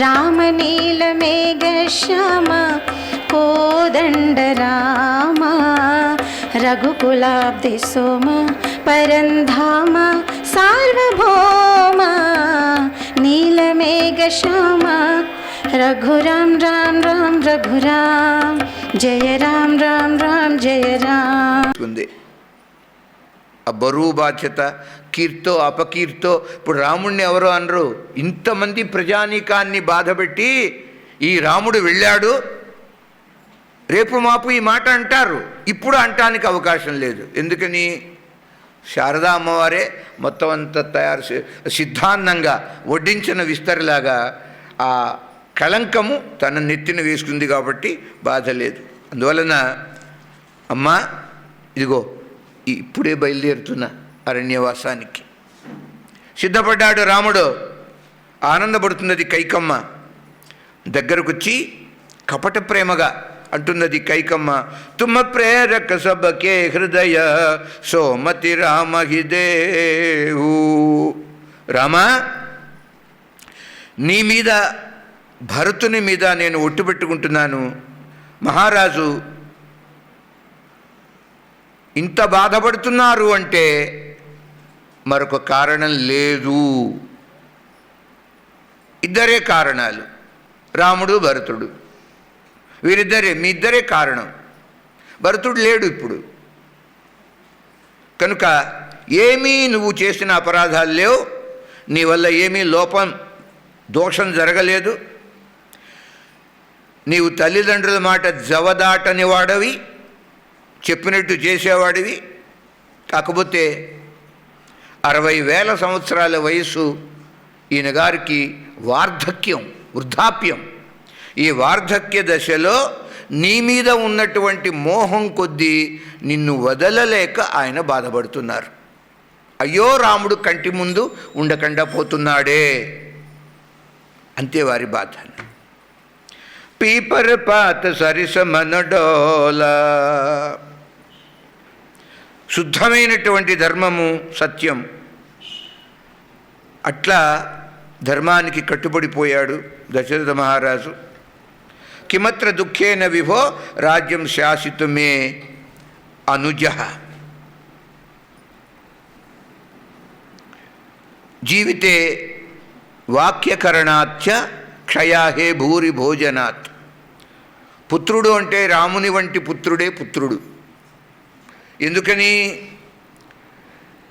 रामनीलमेघश्याम कोदण्डराम रघुकुलाब्धिसोम परन्धाम सार्वभौम नीलमेघश्याम रघुराम राम राम रघुराम जय राम राम राम जय राम ఉంది ఆ బరువు బాధ్యత కీర్తో అపకీర్తో. ఇప్పుడు రాముణ్ణి ఎవరు అనరు? ఇంతమంది ప్రజానీకాన్ని బాధపెట్టి ఈ రాముడు వెళ్ళాడు. రేపు మాపు ఈ మాట అంటారు. ఇప్పుడు అంటానికి అవకాశం లేదు. ఎందుకని? శారదా అమ్మవారే మొత్తం అంతా తయారు సిద్ధాంతంగా వడ్డించిన విస్తరిలాగా ఆ కళంకము తన నెత్తిన వేసుకుంది కాబట్టి బాధ లేదు. అందువలన అమ్మా ఇదిగో ఇప్పుడే బయలుదేరుతున్నా అరణ్యవాసానికి. సిద్ధపడ్డాడు రాముడు. ఆనందపడుతున్నది కైకమ్మ. దగ్గరకొచ్చి కపట ప్రేమగా అంటున్నది కైకమ్మ. తుమ్మ ప్రేరక సభకే హృదయ సోమతి రామ హిదేవు రామా నీ మీద భరతుని మీద నేను ఒట్టు పెట్టుకుంటున్నాను. మహారాజు ఇంత బాధపడుతున్నారు అంటే మరొక కారణం లేదు. ఇద్దరే కారణాలు. రాముడు భరతుడు. వీరిద్దరే మీ ఇద్దరే కారణం. భరతుడు లేడు ఇప్పుడు. కనుక ఏమీ నువ్వు చేసిన అపరాధాలు లేవు. నీ వల్ల ఏమీ లోపం దోషం జరగలేదు. నీవు తల్లిదండ్రుల మాట జవదాటని వాడవి చెప్పినట్టు చేసేవాడివి. కాకపోతే అరవై వేల సంవత్సరాల వయస్సు ఈయన గారికి వార్ధక్యం వృద్ధాప్యం. ఈ వార్ధక్య దశలో నీ మీద ఉన్నటువంటి మోహం కొద్దీ నిన్ను వదలలేక ఆయన బాధపడుతున్నారు. అయ్యో రాముడు కంటి ముందు ఉండకుండా పోతున్నాడే. అంతే వారి బాధ. పీపర్ పాత సరిసమనడోలా శుద్ధమైనటువంటి ధర్మము సత్యం. అట్లా ధర్మానికి కట్టుబడిపోయాడు దశరథ మహారాజు. కిమత్ర దుఃఖేన విభో రాజ్యం శాసితుమే అనుజ. జీవితే వాక్యకరణాచ్చ క్షయాహే భూరి భోజనాత్ పుత్రుడు అంటే రాముని వంటి పుత్రుడే పుత్రుడు. ఎందుకని?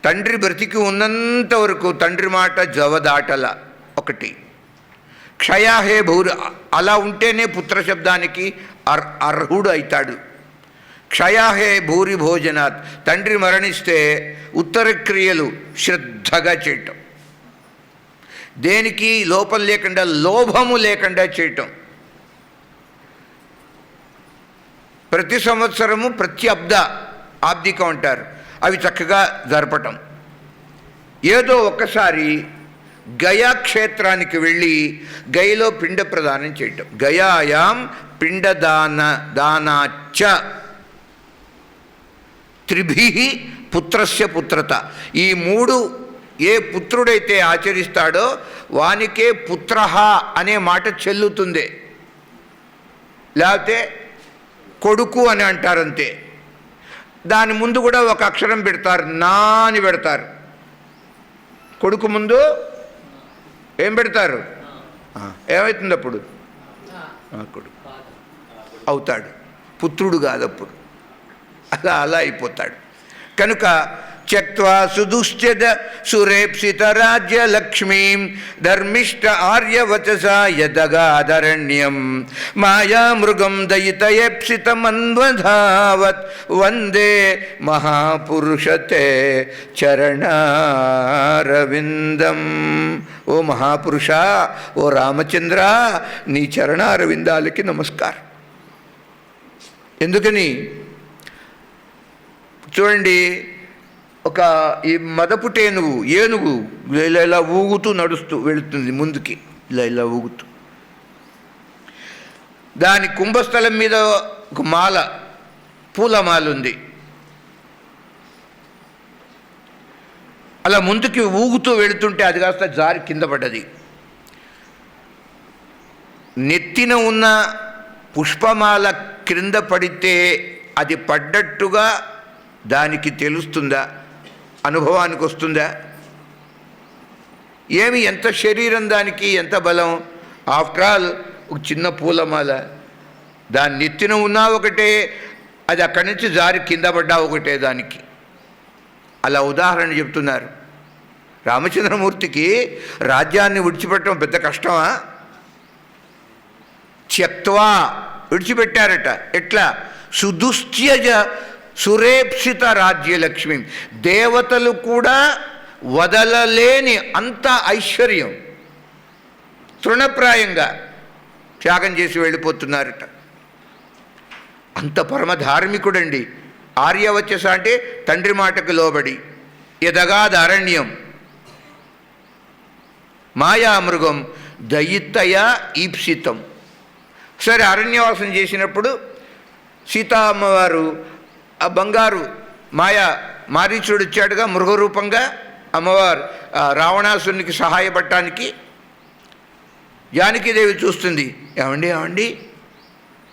తండ్రి బ్రతికి ఉన్నంత వరకు తండ్రి మాట జవదాటల ఒకటి. క్షయాహే భూరి అలా ఉంటేనే పుత్ర శబ్దానికి అర్ అర్హుడు అవుతాడు క్షయాహే భూరి భోజనాత్ తండ్రి మరణిస్తే ఉత్తర క్రియలు శ్రద్ధగా చేయటం. దేనికి? లోపం లేకుండా లోభము లేకుండా చేయటం. ప్రతి సంవత్సరము ప్రత్యబ్ద ఆబ్దికం అంటారు అవి చక్కగా జరపటం. ఏదో ఒక్కసారి గయా క్షేత్రానికి వెళ్ళి గయలో పిండ ప్రదానం చేయటం. గయాయాం పిండదాన దానాచ త్రిభి పుత్రస్య పుత్రత. ఈ మూడు ఏ పుత్రుడైతే ఆచరిస్తాడో వానికే పుత్ర అనే మాట చెల్లుతుంది. లేకపోతే కొడుకు అని అంటారంతే. దాని ముందు కూడా ఒక అక్షరం పెడతారు నా అని పెడతారు. కొడుకు ముందు ఏం పెడతారు? ఏమవుతుంది అప్పుడు? కొడుకు. అవుతాడు. పుత్రుడు కాదప్పుడు. అలా అలా అయిపోతాడు. కనుక త్యక్వా సుదుశ్చద సురేప్సిత రాజ్య ధర్మిష్ట ఆర్యవచస యదగాదరణ్యం. మాయామృగం దయితయేప్సితమన్వధావత్ వందే మహాపురుషతే చరణారవిందం. ఓ మహాపురుష ఓ రామచంద్ర నీ చరణారవిందాలకి నమస్కారం. ఎందుకని? చూడండి ఒక ఈ మదపుటేనుగు ఏనుగు ఇలా ఇలా ఊగుతూ నడుస్తూ వెళుతుంది ముందుకి ఇలా ఇలా ఊగుతూ. దాని కుంభస్థలం మీద ఒక మాల పూలమాల ఉంది. అలా ముందుకి ఊగుతూ వెళుతుంటే అది కాస్త జారి కింద పడ్డది. నెత్తిన ఉన్న పుష్పమాల క్రింద పడితే అది పడ్డట్టుగా దానికి తెలుస్తుందా? అనుభవానికి వస్తుందా? ఏమి ఎంత శరీరం దానికి ఎంత బలం? ఆఫ్టర్ ఆల్ ఒక చిన్న పూలమాల. దాని నెత్తిన ఉన్నా ఒకటే అది అక్కడి నుంచి జారి కింద పడ్డా ఒకటే దానికి. అలా ఉదాహరణ చెప్తున్నారు. రామచంద్రమూర్తికి రాజ్యాన్ని విడిచిపెట్టడం పెద్ద కష్టమా? త్యక్వా విడిచిపెట్టారట. ఎట్లా? సుదుస్త్యజ సురేప్సిత రాజ్యలక్ష్మి. దేవతలు కూడా వదలలేని అంత ఐశ్వర్యం. తృణప్రాయంగా త్యాగం చేసి వెళ్ళిపోతున్నారట. అంత పరమ ధార్మికుడండి. ఆర్యవచ్చస అంటే తండ్రి మాటకు లోబడి ఎదగాద అరణ్యం. మాయామృగం దయిత్తయ ఈప్సితం. సరే అరణ్యవాసం చేసినప్పుడు సీతా అమ్మవారు ఆ బంగారు మాయా మారీచుడు వచ్చాడుగా మృగరూపంగా అమ్మవారు రావణాసునికి సహాయపడటానికి. జానకీదేవి చూస్తుంది ఏమండి ఏమండి?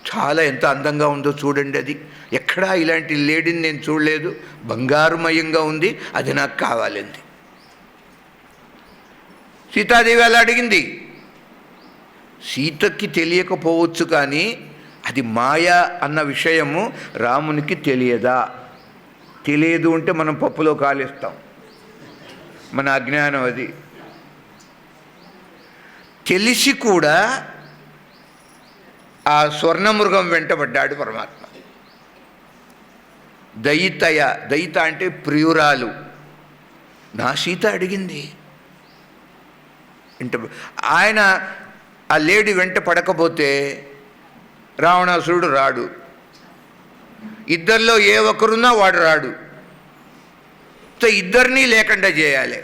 చాలా ఎంత అందంగా ఉందో చూడండి అది. ఎక్కడా ఇలాంటి లేడీని నేను చూడలేదు. బంగారుమయంగా ఉంది అది నాకు కావాలంది సీతాదేవి అలా అడిగింది సీతకి తెలియకపోవచ్చు కానీ అది మాయ అన్న విషయము రామునికి తెలియదా? తెలియదు అంటే మనం పప్పులో కాలేస్తాం. మన అజ్ఞానం అది. తెలిసి కూడా ఆ స్వర్ణమృగం వెంటబడ్డాడు పరమాత్మ. దయితయ దయిత అంటే ప్రియురాలు. నా సీత అడిగింది. అంటే ఆయన ఆ లేడీ వెంట పడకపోతే రావణాసురుడు రాడు. ఇద్దరిలో ఏ ఒక్కరున్నా వాడు రాడు. సో ఇద్దరినీ లేకుండా చేయాలి.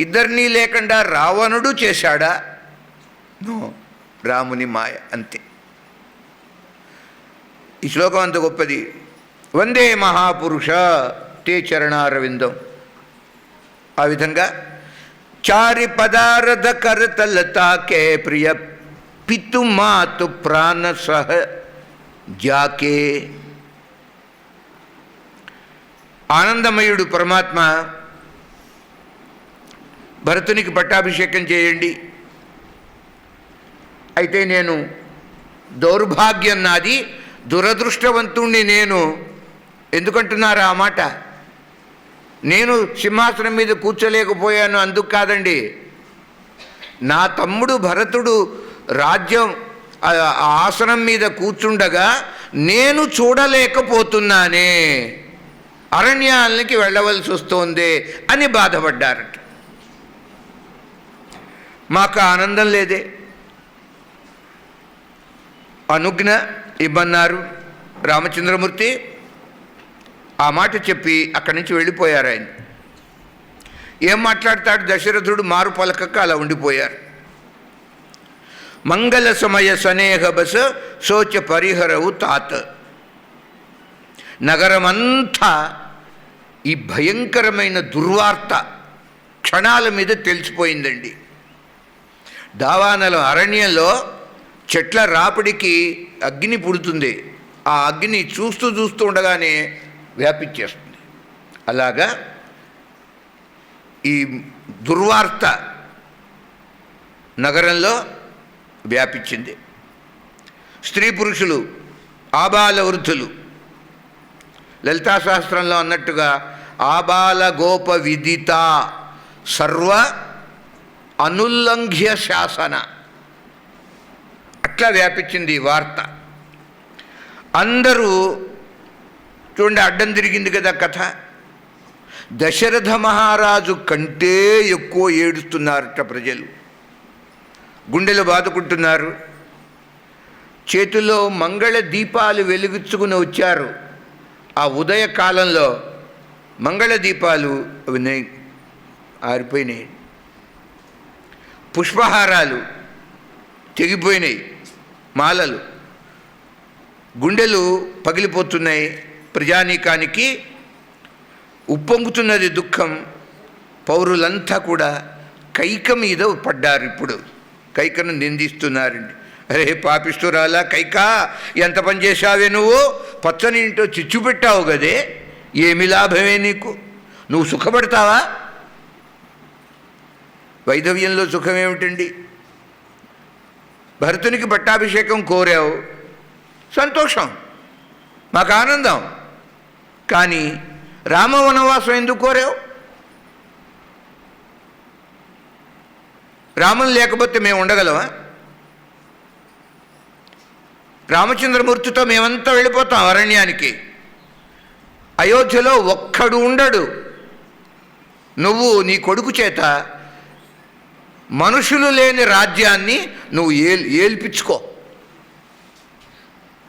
ఇద్దరినీ లేకుండా రావణుడు చేశాడా? నో. రాముని మాయ అంతే. ఈ శ్లోకం అంత గొప్పది. వందే మహాపురుష తే చరణారవిందం. ఆ విధంగా చారి పదారథ కరతలతాకే ప్రియ పితు మాతు ప్రాణ సహ జాకే ఆనందమయుడు పరమాత్మ భరతునికి పట్టాభిషేకం చేయండి। అయితే నేను దౌర్భాగ్యం నాది దురదృష్టవంతుణ్ణి నేను। ఎందుకంటున్నారా ఆ మాట? నేను సింహాసనం మీద కూర్చోలేకపోయాను అందుకు కాదండి. నా తమ్ముడు భరతుడు రాజ్యం ఆ ఆసనం మీద కూర్చుండగా నేను చూడలేకపోతున్నానే అరణ్యాలకి వెళ్ళవలసి వస్తోంది అని బాధపడ్డారట. మాకు ఆనందం లేదే. అనుజ్ఞ ఇవ్వన్నారు రామచంద్రమూర్తి. ఆ మాట చెప్పి అక్కడి నుంచి వెళ్ళిపోయారు ఆయన. ఏం మాట్లాడతాడు? దశరథుడు మారు పలకక్క అలా ఉండిపోయారు. మంగళ సమయ సనేహ బస శోచ పరిహరవు తాత నగరమంతా ఈ భయంకరమైన దుర్వార్త క్షణాల మీద తెలిసిపోయిందండి దావానల అరణ్యంలో చెట్ల రాపిడికి అగ్ని పుడుతుంది ఆ అగ్ని చూస్తూ చూస్తూ ఉండగానే వ్యాపించేస్తుంది అలాగా ఈ దుర్వార్త నగరంలో వ్యాపించింది. స్త్రీ పురుషులు ఆబాల వృద్ధులు. లలితా శాస్త్రంలో అన్నట్టుగా ఆబాల గోప విదిత సర్వ అనుల్లంఘ్య శాసన. అట్లా వ్యాపించింది ఈ వార్త. అందరూ చూడండి అడ్డం తిరిగింది కదా కథ. దశరథ మహారాజు కంటే ఎక్కువ ఏడుస్తున్నారట ప్రజలు. గుండెలు బాదుకుంటున్నారు. చేతుల్లో మంగళ దీపాలు వెలుగుచ్చుకుని వచ్చారు. ఆ ఉదయ కాలంలో మంగళ దీపాలు అవి ఆరిపోయినాయి. పుష్పహారాలు తెగిపోయినాయి మాలలు. గుండెలు పగిలిపోతున్నాయి ప్రజానీకానికి. ఉప్పొంగుతున్నది దుఃఖం పౌరులంతా కూడా కైక మీద పడ్డారు ఇప్పుడు. కైకను నిందిస్తున్నారండి. అరే పాపిస్తురాలా కైకా ఎంత పని చేశావే నువ్వు? పచ్చని ఇంటో చిచ్చు పెట్టావు కదే. ఏమి లాభమే నీకు? నువ్వు సుఖపడతావా? వైధవ్యంలో సుఖం ఏమిటండి? భరతునికి పట్టాభిషేకం కోరావు. సంతోషం. మాకు ఆనందం. కానీ రామ వనవాసం ఎందుకు కోరావు? రాములు లేకపోతే మేము ఉండగలమా? రామచంద్రమూర్తితో మేమంతా వెళ్ళిపోతాం అరణ్యానికి. అయోధ్యలో ఒక్కడు ఉండడు. నువ్వు నీ కొడుకు చేత మనుషులు లేని రాజ్యాన్ని నువ్వు ఏల్ ఏల్పించుకో.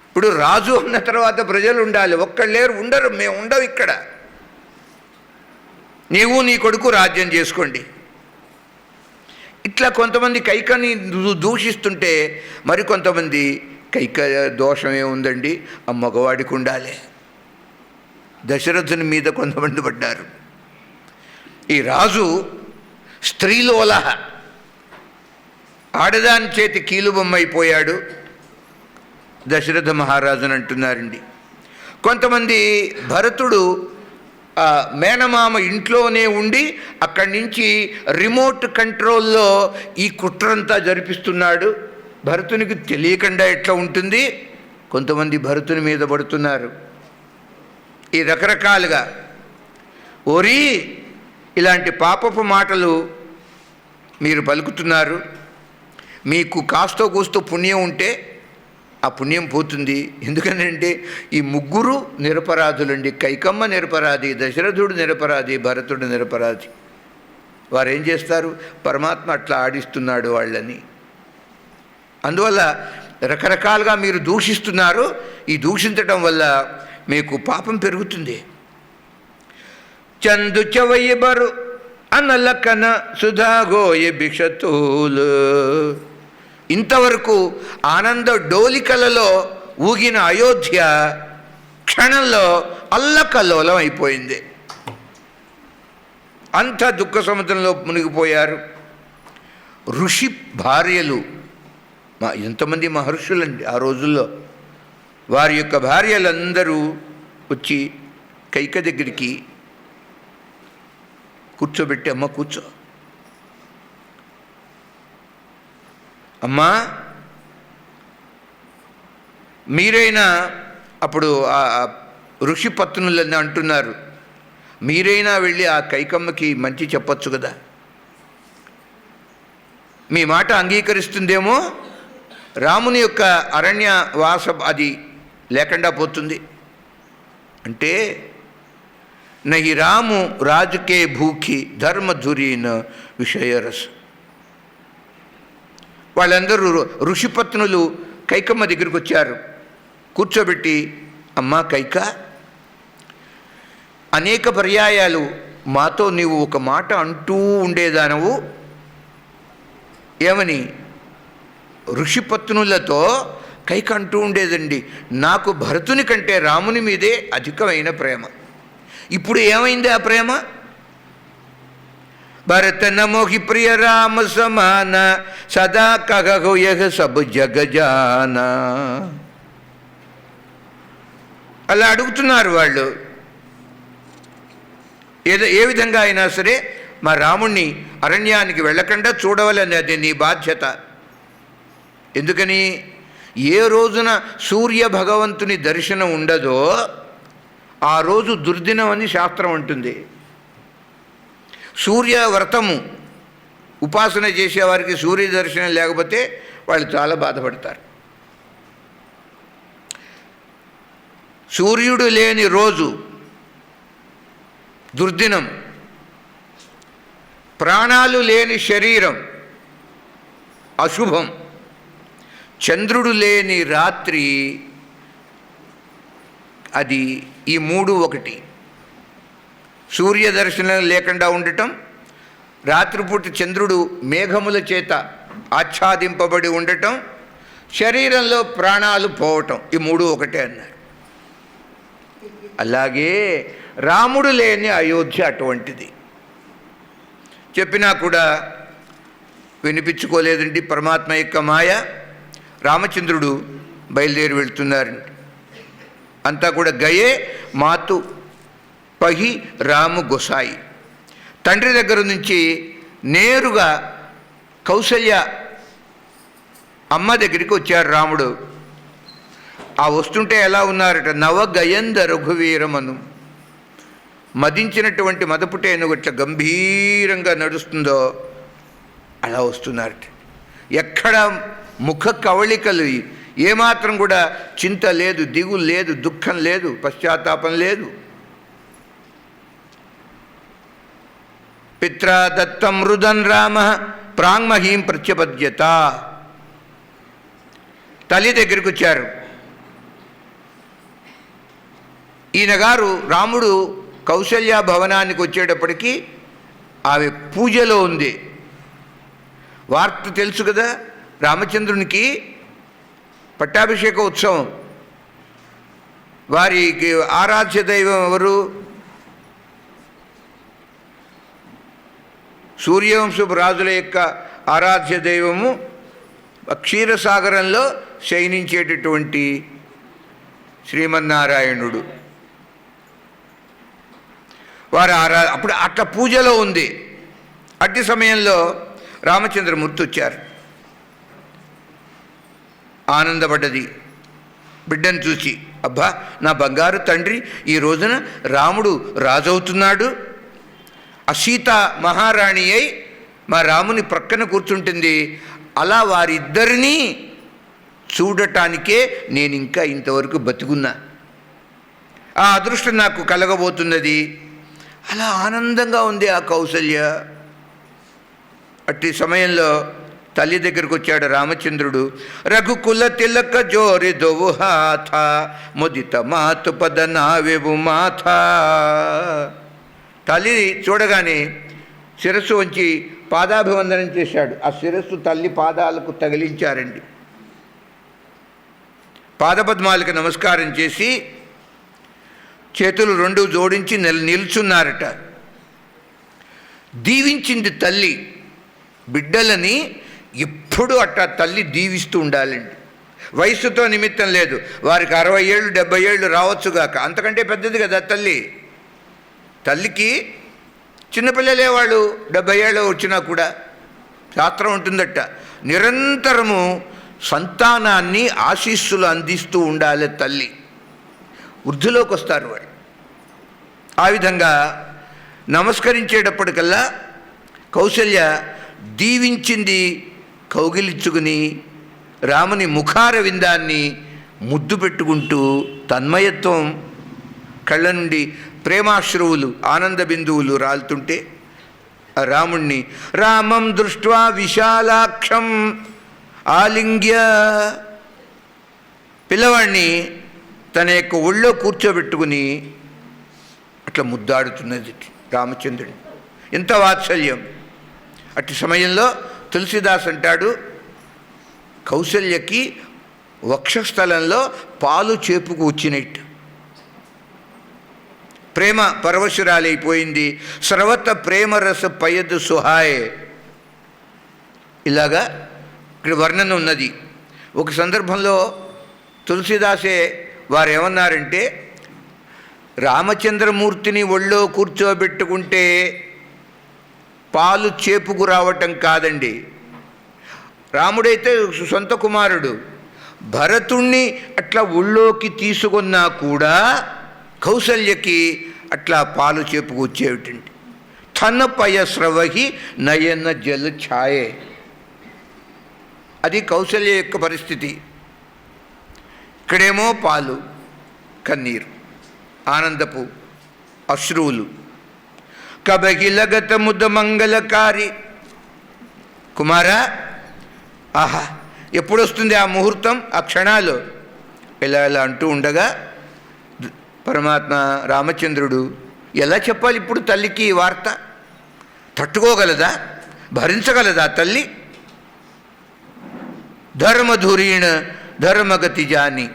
ఇప్పుడు రాజు అన్న తర్వాత ప్రజలు ఉండాలి. ఒక్కళ్ళు లేరు ఉండరు. మేము ఉండవు ఇక్కడ. నీవు నీ కొడుకు రాజ్యం చేసుకోండి. ఇట్లా కొంతమంది కైకని దూషిస్తుంటే మరి కొంతమంది కైక దోషమే ఉందండి. ఆ మగవాడికి ఉండాలి. దశరథుని మీద కొంతమంది పడ్డారు. ఈ రాజు స్త్రీలోల ఆడదాని చేతి కీలుబొమ్మైపోయాడు దశరథ మహారాజుని అంటున్నారండి కొంతమంది భరతుడు మేనమామ ఇంట్లోనే ఉండి అక్కడి నుంచి రిమోట్ కంట్రోల్లో ఈ కుట్రంతా జరిపిస్తున్నాడు. భరతునికి తెలియకుండా ఎట్లా ఉంటుంది? కొంతమంది భరతుని మీద పడుతున్నారు. ఈ రకరకాలుగా ఓరి ఇలాంటి పాపపు మాటలు మీరు పలుకుతున్నారు. మీకు కాస్తో కూస్తో పుణ్యం ఉంటే ఆ పుణ్యం పోతుంది. ఎందుకనంటే ఈ ముగ్గురు నిరపరాధులండి. కైకమ్మ నిరపరాధి దశరథుడు నిరపరాధి భరతుడు నిరపరాధి. వారేం చేస్తారు? పరమాత్మ అట్లా ఆడిస్తున్నాడు వాళ్ళని. అందువల్ల రకరకాలుగా మీరు దూషిస్తున్నారు. ఈ దూషించటం వల్ల మీకు పాపం పెరుగుతుంది. చందు చవయ్యబరు అనలకన సుధాగోయ భిక్షతూలు. ఇంతవరకు ఆనంద డోలికలలో ఊగిన అయోధ్య క్షణంలో అల్లకల్లోలం అయిపోయింది. అంత దుఃఖ సముద్రంలో మునిగిపోయారు. ఋషి భార్యలు మా ఎంతమంది మహర్షులండి ఆ రోజుల్లో. వారి యొక్క భార్యలందరూ వచ్చి కైక దగ్గరికి కూర్చోబెట్టి అమ్మ కూర్చో. అమ్మా మీరైనా అప్పుడు ఆ ఋషి పత్నులని అంటున్నారు. మీరైనా వెళ్ళి ఆ కైకమ్మకి మంచి చెప్పచ్చు కదా. మీ మాట అంగీకరిస్తుందేమో? రాముని యొక్క అరణ్య వాస అది లేకుండా పోతుంది. అంటే నహి రాము రాజుకే భూకి ధర్మధురీన విషయరసం. వాళ్ళందరూ ఋషిపత్నులు కైకమ్మ దగ్గరికి వచ్చారు. కూర్చోబెట్టి అమ్మా కైక అనేక పర్యాయాలు మాతో నీవు ఒక మాట అంటూ ఉండేదానవు. ఏమని? ఋషిపత్నులతో కైక అంటూ ఉండేదండి. నాకు భరతుని కంటే రాముని మీదే అధికమైన ప్రేమ. ఇప్పుడు ఏమైంది ఆ ప్రేమ? భరత నమోహి ప్రియ రామ సమాన సదా కగహు యహ సబ్ జగజాన అలా అడుగుతున్నారు వాళ్ళు ఏదో ఏ విధంగా అయినా సరే మా రాముణ్ణి అరణ్యానికి వెళ్ళకుండా చూడవలని అది నీ బాధ్యత ఎందుకని ఏ రోజున సూర్య భగవంతుని దర్శనం ఉండదో ఆ రోజు దుర్దినం అని శాస్త్రం అంటుంది సూర్య వ్రతము ఉపాసన చేసేవారికి సూర్య దర్శనం లేకపోతే వాళ్ళు చాలా బాధపడతారు. సూర్యుడు లేని రోజు దుర్దినం. ప్రాణాలు లేని శరీరం అశుభం. చంద్రుడు లేని రాత్రి అది ఈ మూడు ఒకటి. సూర్య దర్శనం లేకుండా ఉండటం రాత్రిపూట చంద్రుడు మేఘముల చేత ఆచ్ఛాదింపబడి ఉండటం శరీరంలో ప్రాణాలు పోవటం ఈ మూడు ఒకటే అన్నారు. అలాగే రాముడు లేని అయోధ్య అటువంటిది. చెప్పినా కూడా వినిపించుకోలేదండి పరమాత్మ యొక్క మాయ. రామచంద్రుడు బయలుదేరి వెళ్తున్నారండి. అంతా కూడా గయే మాతు పహి రాము గొసాయి. తండ్రి దగ్గర నుంచి నేరుగా కౌసల్య అమ్మ దగ్గరికి వచ్చారు రాముడు. ఆ వస్తుంటే ఎలా ఉన్నారట? నవగయంద రఘువీరమను. మదించినటువంటి మదపుటేను ఇట్లా గంభీరంగా నడుస్తుందో అలా వస్తున్నారట. ఎక్కడ ముఖ కవళికలు ఏమాత్రం కూడా చింత లేదు దిగులు లేదు దుఃఖం లేదు పశ్చాత్తాపం లేదు. పిత్రా దత్తం రుదన్ రామ ప్రాంగ్మహీం ప్రత్యపద్యత. తల్లి దగ్గరికి వచ్చారు. ఈయన గారు రాముడు కౌశల్య భవనానికి వచ్చేటప్పటికి ఆమె పూజలో ఉంది. వార్త తెలుసు కదా రామచంద్రునికి పట్టాభిషేక ఉత్సవం. వారికి ఆరాధ్య దైవం ఎవరు? సూర్యవంశపు రాజుల యొక్క ఆరాధ్య దైవము క్షీరసాగరంలో శయనించేటటువంటి శ్రీమన్నారాయణుడు. వారు ఆరా అప్పుడు అట్లా పూజలో ఉంది. అట్టి సమయంలో రామచంద్రమూర్తి వచ్చారు. ఆనందపడ్డది. బిడ్డను చూసి అబ్బా నా బంగారు తండ్రి ఈ రోజున రాముడు రాజవుతున్నాడు. ఆ సీత మహారాణి అయి మా రాముని ప్రక్కన కూర్చుంటుంది. అలా వారిద్దరినీ చూడటానికే నేను ఇంకా ఇంతవరకు బతుకున్నా. ఆ అదృష్టం నాకు కలగబోతున్నది. అలా ఆనందంగా ఉంది ఆ కౌసల్య. అట్టి సమయంలో తల్లి దగ్గరకు వచ్చాడు రామచంద్రుడు. రఘుకుల తిలక జోరి దొవు హాథ ముదిత మాతు పద నావెవు మాథ. తల్లి చూడగానే శిరస్సు వంచి పాదాభివందనం చేశాడు. ఆ శిరస్సు తల్లి పాదాలకు తగిలించారండి. పాదపద్మాలకు నమస్కారం చేసి చేతులు రెండు జోడించి నిల్ నిల్చున్నారట. దీవించింది తల్లి. బిడ్డలని ఎప్పుడు అట్టా తల్లి దీవిస్తూ ఉండాలండి. వయసుతో నిమిత్తం లేదు. వారికి అరవై ఏళ్ళు డెబ్బై ఏళ్ళు రావచ్చుగాక. అంతకంటే పెద్దది కదా తల్లి. తల్లికి చిన్నపిల్లలే వాళ్ళు డెబ్బై ఏళ్ళు వచ్చినా కూడా శాస్త్రం ఉంటుందట. నిరంతరము సంతానాన్ని ఆశీస్సులు అందిస్తూ ఉండాలి తల్లి. వృద్ధిలోకి వస్తారు వాళ్ళు. ఆ విధంగా నమస్కరించేటప్పటికల్లా కౌశల్య దీవించింది కౌగిలించుకుని రాముని ముఖార విందాన్ని ముద్దు పెట్టుకుంటూ తన్మయత్వం కళ్ళ నుండి ప్రేమాశ్రువులు ఆనంద బిందువులు రాలుతుంటే రాముణ్ణి రామం దృష్ట్వా విశాలాక్షం ఆలింగ్య పిల్లవాడిని తన యొక్క ఒళ్ళో కూర్చోబెట్టుకుని అట్లా ముద్దాడుతున్నది రామచంద్రుడు. ఎంత వాత్సల్యం! అట్టి సమయంలో తులసిదాస్ అంటాడు కౌశల్యకి వక్షస్థలంలో పాలు చేపుకు వచ్చినట్టు. ప్రేమ పరవశురాలైపోయింది. సర్వత ప్రేమరస పయదు సుహాయే. ఇలాగా ఇక్కడ వర్ణన ఉన్నది. ఒక సందర్భంలో తులసిదాసే వారు ఏమన్నారంటే రామచంద్రమూర్తిని ఒళ్ళో కూర్చోబెట్టుకుంటే పాలు చేపుకు రావటం కాదండి. రాముడైతే సొంత కుమారుడు. భరతుణ్ణి అట్లా ఒళ్ళోకి తీసుకున్నా కూడా కౌసల్యకి అట్లా పాలు చేపుకు వచ్చేవిటండి. తన పయస్రవహి నయన జల ఛాయే. అది కౌశల్య యొక్క పరిస్థితి. ఇక్కడేమో పాలు కన్నీరు ఆనందపు అశ్రువులు. కబగిలగత ముద మంగళకారి. కుమారా ఆహా ఎప్పుడొస్తుంది ఆ ముహూర్తం? ఆ క్షణాలు? ఇలా ఇలా అంటూ ఉండగా పరమాత్మ రామచంద్రుడు ఎలా చెప్పాలి ఇప్పుడు తల్లికి ఈ వార్త? తట్టుకోగలదా? భరించగలదా తల్లి? ధర్మధురీణ ధర్మగతి జాని.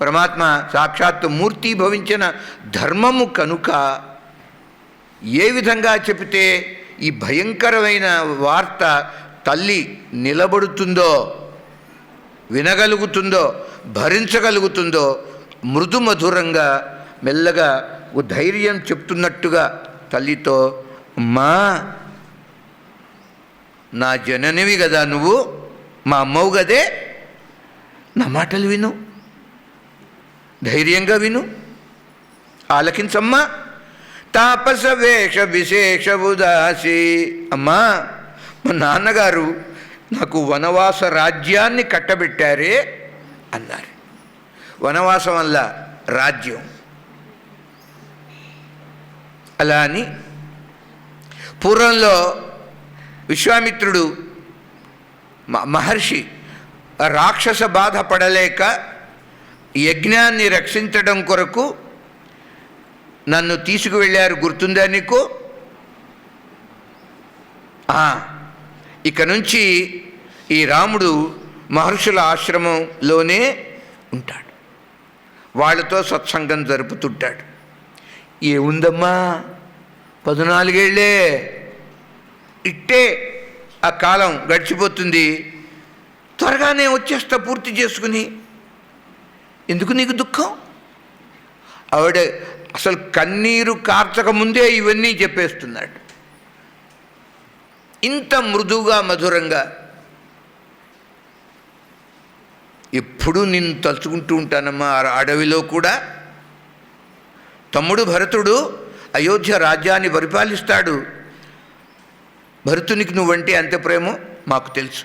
పరమాత్మ సాక్షాత్తు మూర్తి భవించిన ధర్మము కనుక ఏ విధంగా చెబితే ఈ భయంకరమైన వార్త తల్లి నిలబడుతుందో వినగలుగుతుందో భరించగలుగుతుందో మృదు మధురంగా మెల్లగా ఓ ధైర్యం చెప్తున్నట్టుగా తల్లితో అమ్మా నా జననివి కదా నువ్వు మా అమ్మవు గదే నా మాటలు విను ధైర్యంగా విను ఆలకించమ్మా తాపస వేష విశేష ఉదాసి. అమ్మా మా నాన్నగారు నాకు వనవాస రాజ్యాన్ని కట్టబెట్టారే అన్నారు. వనవాసం వల్ల రాజ్యం. అలా అని పూర్వంలో విశ్వామిత్రుడు మ- మహర్షి రాక్షస బాధ పడలేక యజ్ఞాన్ని రక్షించడం కొరకు నన్ను తీసుకువెళ్ళారు. గుర్తుందా నీకు? ఇక నుంచి ఈ రాముడు మహర్షుల ఆశ్రమంలోనే ఉంటాడు. వాళ్ళతో సత్సంగం జరుపుతుంటాడు. ఏముందమ్మా పద్నాలుగేళ్ళే. ఇట్టే ఆ కాలం గడిచిపోతుంది. త్వరగానే వచ్చేస్తా పూర్తి చేసుకుని. ఎందుకు నీకు దుఃఖం? ఆవిడ అసలు కన్నీరు కార్చక ముందే ఇవన్నీ చెప్పేస్తున్నాడు. ఇంత మృదువుగా మధురంగా ఎప్పుడూ నిన్ను తలుచుకుంటూ ఉంటానమ్మా. ఆ అడవిలో కూడా తమ్ముడు భరతుడు అయోధ్య రాజ్యాన్ని పరిపాలిస్తాడు. భరతునికి నువ్వంటే అంత ప్రేమో మాకు తెలుసు.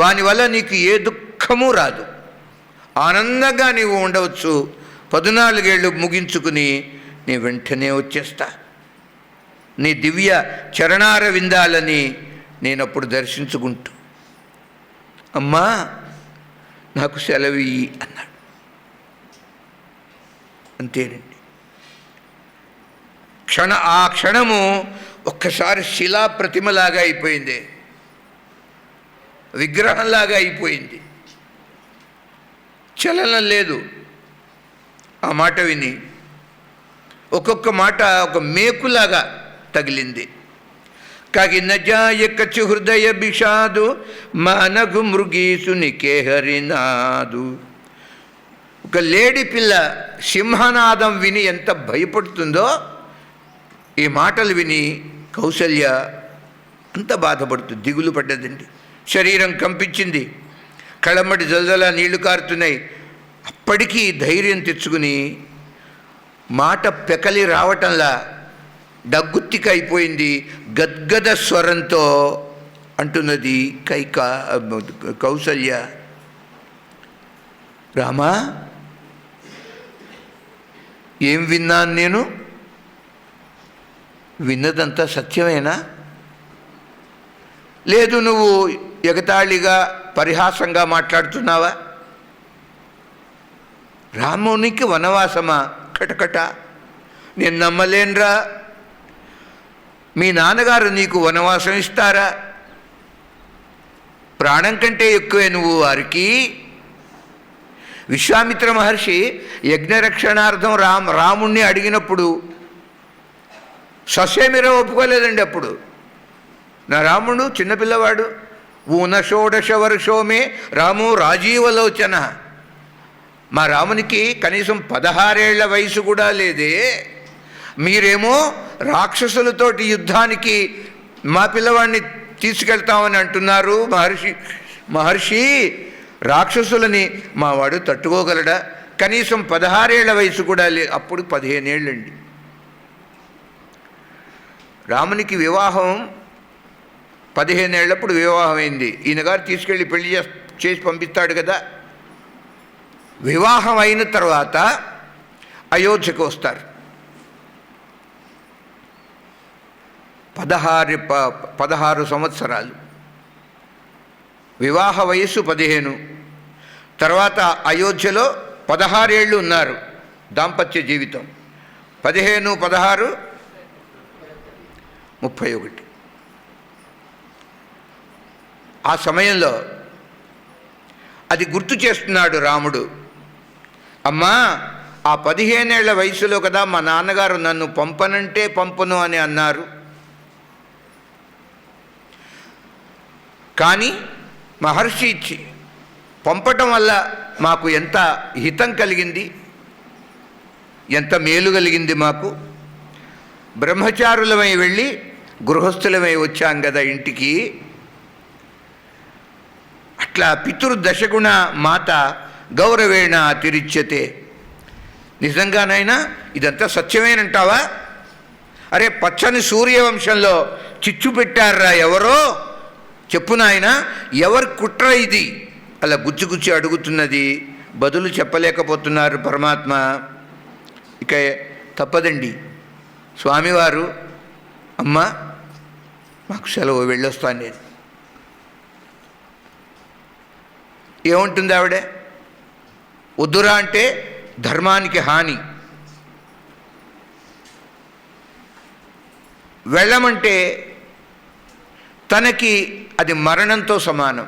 వాని వల్ల నీకు ఏ దుఃఖము రాదు. ఆనందంగా నీవు ఉండవచ్చు. పద్నాలుగేళ్ళు ముగించుకుని నీ వెంటనే వచ్చేస్తా. నీ దివ్య చరణార విందాలని నేనప్పుడు దర్శించుకుంటూ. అమ్మా నాకు సెలవి అన్నాడు. అంతేనండి. క్షణ ఆ క్షణము ఒక్కసారి శిలా ప్రతిమలాగా అయిపోయింది. విగ్రహంలాగా అయిపోయింది. చలనం లేదు. ఆ మాట విని ఒక్కొక్క మాట ఒక మేకులాగా తగిలింది. కాగిన కచ్చు హృదయ బిషాదు మానగు మృగీసు నికేహరినాదు ఒక లేడి పిల్ల సింహనాదం విని ఎంత భయపడుతుందో ఈ మాటలు విని కౌసల్య అంత బాధపడుతుంది దిగులు పడ్డదండి శరీరం కంపించింది కళమ్మటి జల్జల నీళ్ళు కారుతున్నాయి అప్పటికీ ధైర్యం తెచ్చుకుని మాట పెకలి రావటంలా డగ్గుత్తిక అయిపోయింది గద్గద స్వరంతో అంటున్నది కైక కౌసల్య. రామా ఏం విన్నాను నేను? విన్నదంతా సత్యమేనా? లేదు నువ్వు ఎగతాళిగా పరిహాసంగా మాట్లాడుతున్నావా? రామునికి వనవాసమా? కటకట. నేను నమ్మలేనురా. మీ నాన్నగారు నీకు వనవాసం ఇస్తారా? ప్రాణం కంటే ఎక్కువే నువ్వు వారికి? విశ్వామిత్ర మహర్షి యజ్ఞరక్షణార్థం రామ్ రాముణ్ణి అడిగినప్పుడు ససేమిర ఒప్పుకోలేదండి అప్పుడు. నా రాముడు చిన్నపిల్లవాడు ఊన షోడశ వర్షోమే రాము రాజీవలోచన. మా రామునికి కనీసం పదహారేళ్ళ వయసు కూడా లేదే. మీరేమో రాక్షసులతోటి యుద్ధానికి మా పిల్లవాడిని తీసుకెళ్తామని అంటున్నారు. మహర్షి మహర్షి రాక్షసులని మావాడు తట్టుకోగలడా? కనీసం పదహారేళ్ళ వయసు కూడా లే అప్పుడు పదిహేనేళ్ళండి. రామునికి వివాహం పదిహేనేళ్ళప్పుడు వివాహం అయింది ఈయన గారు తీసుకెళ్ళి పెళ్ళి చేసి పంపిస్తాడు కదా. వివాహం అయిన తర్వాత అయోధ్యకు వస్తారు. పదహారు ప పదహారు సంవత్సరాలు. వివాహ వయస్సు పదిహేను. తర్వాత అయోధ్యలో పదహారేళ్ళు ఉన్నారు దాంపత్య జీవితం. పదిహేను పదహారు ముప్పై ఒకటి ఆ సమయంలో అది గుర్తు చేస్తున్నాడు రాముడు. అమ్మా ఆ పదిహేనేళ్ళ వయసులో కదా మా నాన్నగారు నన్ను పంపనంటే పంపను అని అన్నారు. కానీ మహర్షి ఇచ్చి పంపటం వల్ల మాకు ఎంత హితం కలిగింది ఎంత మేలు కలిగింది మాకు. బ్రహ్మచారులమై వెళ్ళి గృహస్థులమై వచ్చాం కదా ఇంటికి. అట్లా పితృదశగుణ మాత గౌరవేణ తిరిచ్యతే. నిజంగానైనా ఇదంతా సత్యమేనంటావా? అరే పచ్చని సూర్యవంశంలో చిచ్చు పెట్టారా ఎవరో? చెప్పు నాయన ఎవరి కుట్ర ఇది? అలా గుచ్చి గుచ్చి అడుగుతున్నది. బదులు చెప్పలేకపోతున్నారు పరమాత్మ. ఇక తప్పదండి. స్వామివారు అమ్మ మాకు సెలవు వెళ్ళొస్తాను నేను ఏముంటుంది ఆవిడ? వద్దురా అంటే ధర్మానికి హాని. వెళ్ళమంటే తనకి అది మరణంతో సమానం.